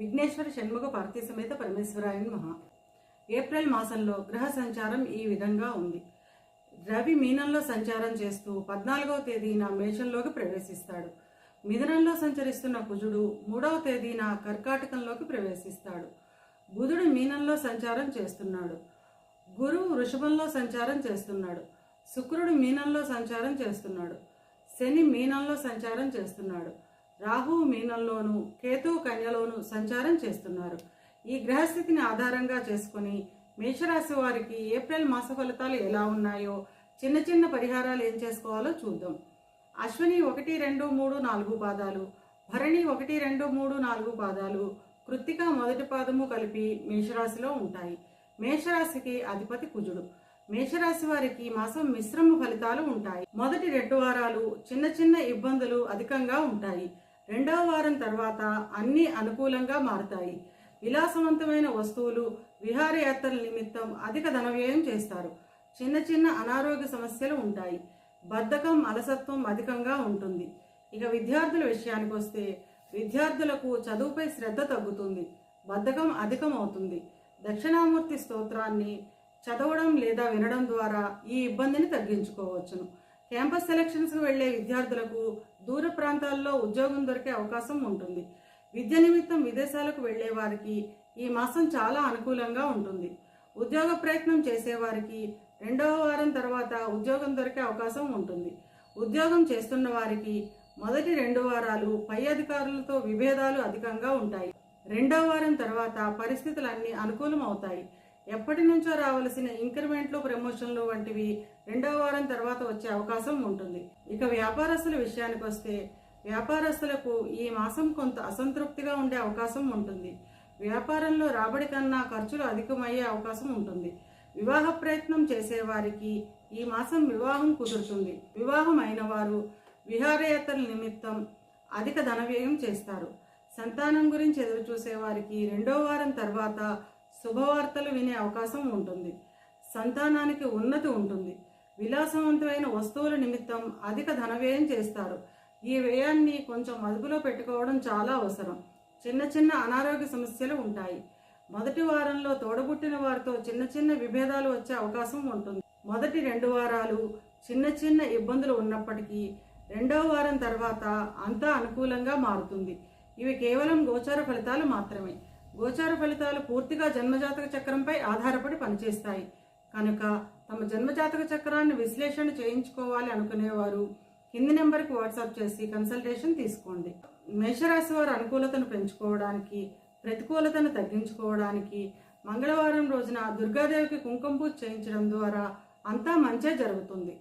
విఘ్నేశ్వర షణ్ముఖ పార్థి సమేత పరమేశ్వరాయన్ మహా ఏప్రిల్ మాసంలో గ్రహ సంచారం ఈ విధంగా ఉంది. రవి మీనంలో సంచారం చేస్తూ పద్నాలుగవ తేదీన మేషంలోకి ప్రవేశిస్తాడు. మిథునంలో సంచరిస్తున్న కుజుడు మూడవ తేదీన కర్కాటకంలోకి ప్రవేశిస్తాడు. బుధుడు మీనంలో సంచారం చేస్తున్నాడు. గురువు వృషభంలో సంచారం చేస్తున్నాడు. శుక్రుడు మీనంలో సంచారం చేస్తున్నాడు. శని మీనంలో సంచారం చేస్తున్నాడు. రాహు మీనంలోను కేతు కన్యలోను సంచారం చేస్తున్నారు. ఈ గ్రహస్థితిని ఆధారంగా చేసుకుని మేషరాశి వారికి ఏప్రిల్ మాస ఫలితాలు ఎలా ఉన్నాయో చిన్న చిన్న పరిహారాలు ఏం చేసుకోవాలో చూద్దాం. అశ్విని ఒకటి రెండు మూడు నాలుగు పాదాలు భరణి ఒకటి రెండు మూడు నాలుగు పాదాలు కృత్తిక మొదటి పాదము కలిపి మేషరాశిలో ఉంటాయి. మేషరాశికి అధిపతి కుజుడు. మేషరాశి వారికి మాసం మిశ్రమ ఫలితాలు ఉంటాయి. మొదటి రెండు వారాలు చిన్న చిన్న ఇబ్బందులు అధికంగా ఉంటాయి. రెండవ వారం తర్వాత అన్నీ అనుకూలంగా మారుతాయి. విలాసవంతమైన వస్తువులు విహారయాత్రల నిమిత్తం అధిక ధనవ్యయం చేస్తారు. చిన్న చిన్న అనారోగ్య సమస్యలు ఉంటాయి. బద్ధకం అలసత్వం అధికంగా ఉంటుంది. ఇక విద్యార్థుల విషయానికి వస్తే విద్యార్థులకు చదువుపై శ్రద్ధ తగ్గుతుంది. బద్ధకం అధికం అవుతుంది దక్షిణామూర్తి స్తోత్రాన్ని చదవడం లేదా వినడం ద్వారా ఈ ఇబ్బందిని తగ్గించుకోవచ్చును. క్యాంపస్ సెలక్షన్స్కి వెళ్ళే విద్యార్థులకు దూర ప్రాంతాల్లో ఉద్యోగం దొరికే అవకాశం ఉంటుంది. విద్య నిమిత్తం విదేశాలకు వెళ్ళే వారికి ఈ మాసం చాలా అనుకూలంగా ఉంటుంది. ఉద్యోగ ప్రయత్నం చేసేవారికి రెండవ వారం తర్వాత ఉద్యోగం దొరికే అవకాశం ఉంటుంది. ఉద్యోగం చేస్తున్న వారికి మొదటి రెండు వారాలు పై అధికారులతో విభేదాలు అధికంగా ఉంటాయి. రెండవ వారం తర్వాత పరిస్థితులన్నీ అనుకూలం అవుతాయి ఎప్పటి నుంచో రావలసిన ఇంక్రిమెంట్లు ప్రమోషన్లు వంటివి రెండవ వారం తర్వాత వచ్చే అవకాశం ఉంటుంది. ఇక వ్యాపారస్తుల విషయానికి వస్తే వ్యాపారస్తులకు ఈ మాసం కొంత అసంతృప్తిగా ఉండే అవకాశం ఉంటుంది. వ్యాపారంలో రాబడి కన్నా ఖర్చులు అధికమయ్యే అవకాశం ఉంటుంది. వివాహ ప్రయత్నం చేసేవారికి ఈ మాసం వివాహం కుదురుతుంది. వివాహం అయిన వారు విహారయాత్రల నిమిత్తం అధిక ధన వ్యయం చేస్తారు. సంతానం గురించి ఎదురు చూసే వారికి రెండో వారం తర్వాత శుభవార్తలు వినే అవకాశం ఉంటుంది. సంతానానికి ఉన్నతి ఉంటుంది. విలాసవంతమైన వస్తువుల నిమిత్తం అధిక ధన వ్యయం చేస్తారు. ఈ వ్యయాన్ని కొంచెం అదుపులో పెట్టుకోవడం చాలా అవసరం. చిన్న చిన్న అనారోగ్య సమస్యలు ఉంటాయి. మొదటి వారంలో తోడబుట్టిన వారితో చిన్న చిన్న విభేదాలు వచ్చే అవకాశం ఉంటుంది. మొదటి రెండు వారాలు చిన్న చిన్న ఇబ్బందులు ఉన్నప్పటికీ రెండవ వారం తర్వాత అంతా అనుకూలంగా మారుతుంది. ఇవి కేవలం గోచార ఫలితాలు మాత్రమే. గోచార ఫలితాలు పూర్తిగా జన్మజాతక చక్రంపై ఆధారపడి పనిచేస్తాయి. కనుక తమ జన్మజాతక చక్రాన్ని విశ్లేషణ చేయించుకోవాలి అనుకునేవారు కింది నెంబర్కి వాట్సాప్ చేసి కన్సల్టేషన్ తీసుకోండి. మేషరాశి వారు అనుకూలతను పెంచుకోవడానికి ప్రతికూలతను తగ్గించుకోవడానికి మంగళవారం రోజున దుర్గాదేవికి కుంకుమ పూజ చేయించడం ద్వారా అంతా మంచే జరుగుతుంది.